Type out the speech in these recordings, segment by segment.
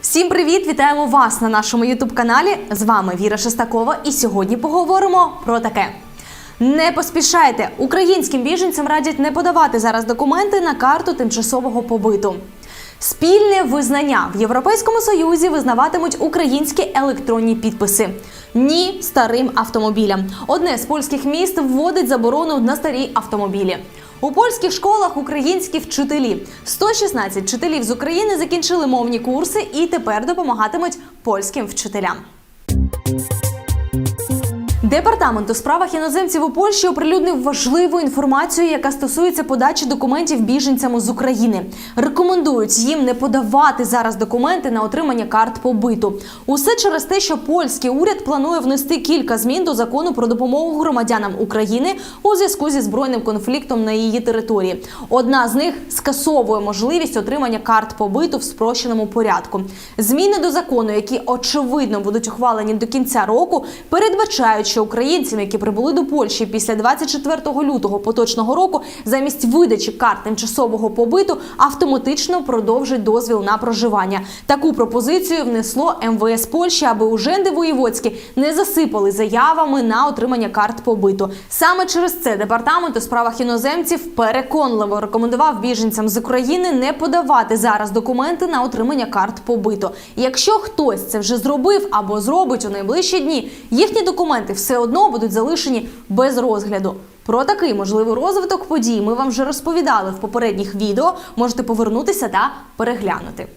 Всім привіт! Вітаємо вас на нашому ютуб каналі. З вами Віра Шестакова, і сьогодні поговоримо про таке. Не поспішайте! Українським біженцям радять не подавати зараз документи на карту тимчасового побиту. Спільне визнання в Європейському Союзі визнаватимуть українські електронні підписи. Ні старим автомобілям. Одне з польських міст вводить заборону на старі автомобілі. У польських школах українські вчителі. 116 вчителів з України закінчили мовні курси і тепер допомагатимуть польським вчителям. Департамент у справах іноземців у Польщі оприлюднив важливу інформацію, яка стосується подачі документів біженцям з України. Рекомендують їм не подавати зараз документи на отримання карт побиту. Усе через те, що польський уряд планує внести кілька змін до закону про допомогу громадянам України у зв'язку зі збройним конфліктом на її території. Одна з них скасовує можливість отримання карт побиту в спрощеному порядку. Зміни до закону, які очевидно будуть ухвалені до кінця року, передбачають, що українцям, які прибули до Польщі після 24 лютого поточного року, замість видачі карт тимчасового побиту автоматично продовжать дозвіл на проживання. Таку пропозицію внесло МВС Польщі, аби уженди воєводські не засипали заявами на отримання карт побиту. Саме через це департамент у справах іноземців переконливо рекомендував біженцям з України не подавати зараз документи на отримання карт побиту. Якщо хтось це вже зробив або зробить у найближчі дні, їхні документи все одно будуть залишені без розгляду. Про такий можливий розвиток подій ми вам вже розповідали в попередніх відео. Можете повернутися та переглянути.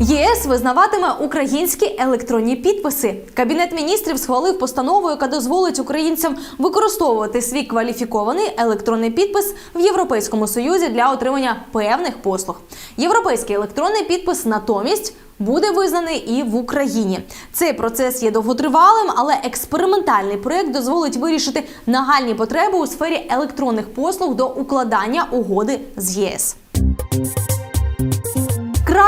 ЄС визнаватиме українські електронні підписи. Кабінет міністрів схвалив постанову, яка дозволить українцям використовувати свій кваліфікований електронний підпис в Європейському Союзі для отримання певних послуг. Європейський електронний підпис натомість. Буде визнаний і в Україні. Цей процес є довготривалим, але експериментальний проект дозволить вирішити нагальні потреби у сфері електронних послуг до укладання угоди з єС.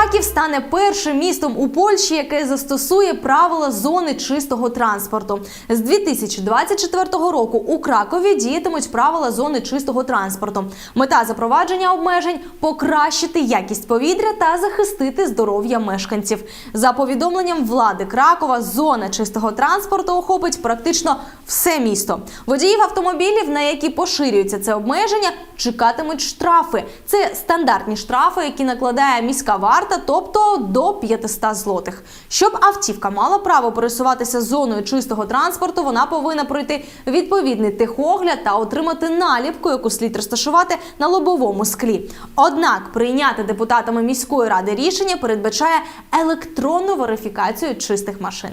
Краків стане першим містом у Польщі, яке застосує правила зони чистого транспорту. З 2024 року у Кракові діятимуть правила зони чистого транспорту. Мета запровадження обмежень покращити якість повітря та захистити здоров'я мешканців. За повідомленням влади Кракова, зона чистого транспорту охопить практично все місто. Водіїв автомобілів, на які поширюється це обмеження, чекатимуть штрафи. Це стандартні штрафи, які накладає міська варта, тобто до 500 злотих. Щоб автівка мала право пересуватися зоною чистого транспорту, вона повинна пройти відповідний техогляд та отримати наліпку, яку слід розташувати на лобовому склі. Однак прийняти депутатами міської ради рішення передбачає електронну верифікацію чистих машин.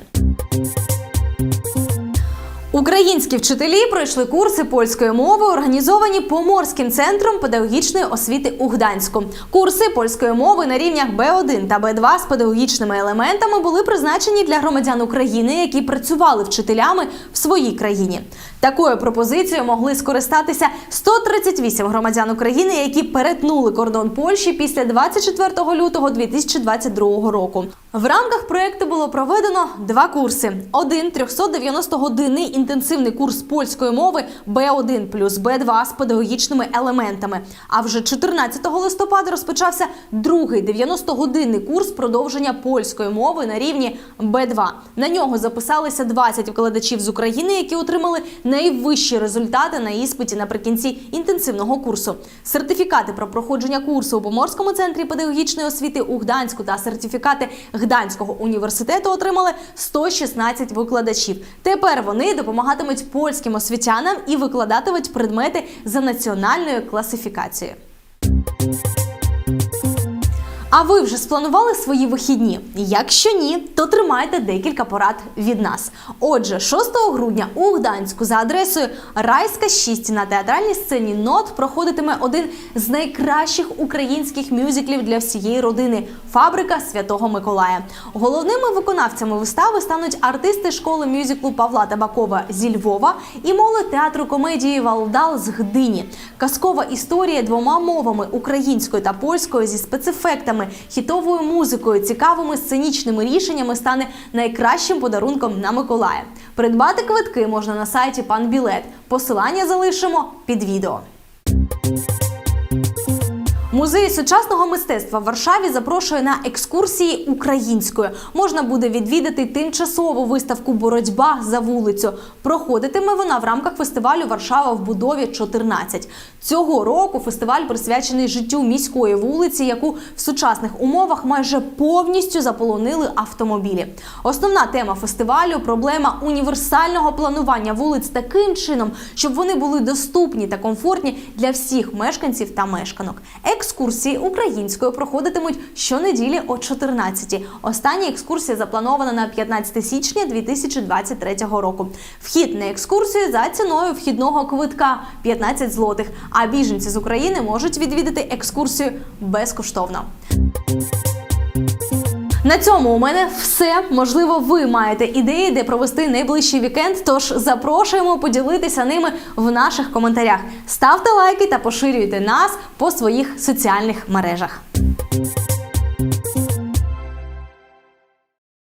Українські вчителі пройшли курси польської мови, організовані Поморським центром педагогічної освіти у Гданську. Курси польської мови на рівнях Б1 та Б2 з педагогічними елементами були призначені для громадян України, які працювали вчителями в своїй країні. Такою пропозицією могли скористатися 138 громадян України, які перетнули кордон Польщі після 24 лютого 2022 року. В рамках проекту було проведено два курси: один 390-годинний інтенсивний курс польської мови Б1 плюс Б2 з педагогічними елементами. А вже 14 листопада розпочався другий 90-годинний курс продовження польської мови на рівні Б2. На нього записалися 20 викладачів з України, які отримали найвищі результати на іспиті наприкінці інтенсивного курсу. Сертифікати про проходження курсу у Поморському центрі педагогічної освіти у Гданську та сертифікати Гданського університету отримали 116 викладачів. Тепер вони допомагатимуть польським освітянам і викладатимуть предмети за національною класифікацією. А ви вже спланували свої вихідні? Якщо ні, то тримайте декілька порад від нас. Отже, 6 грудня у Гданську за адресою Райська 6 на театральній сцені Нот проходитиме один з найкращих українських мюзиклів для всієї родини Фабрика Святого Миколая. Головними виконавцями вистави стануть артисти школи мюзиклу Павла Табакова зі Львова і молодь театру комедії Валдал з Гдині. Казкова історія двома мовами українською та польською зі спецефектами, хітовою музикою, цікавими сценічними рішеннями стане найкращим подарунком на Миколая. Придбати квитки можна на сайті Пан Білет. Посилання залишимо під відео. Музей сучасного мистецтва в Варшаві запрошує на екскурсії українською. Можна буде відвідати тимчасову виставку Боротьба за вулицю. Проходитиме вона в рамках фестивалю Варшава в будові 14. Цього року фестиваль присвячений життю міської вулиці, яку в сучасних умовах майже повністю заполонили автомобілі. Основна тема фестивалю проблема універсального планування вулиць таким чином, щоб вони були доступні та комфортні для всіх мешканців та мешканок. Екскурсії українською проходитимуть щонеділі о 14 Остання екскурсія запланована на 15 січня 2023 року. Вхід на екскурсію за ціною вхідного квитка 15 злотих. А біженці з України можуть відвідати екскурсію безкоштовно. На цьому у мене все. Можливо, ви маєте ідеї, де провести найближчий вікенд. Тож запрошуємо поділитися ними в наших коментарях. Ставте лайки та поширюйте нас по своїх соціальних мережах.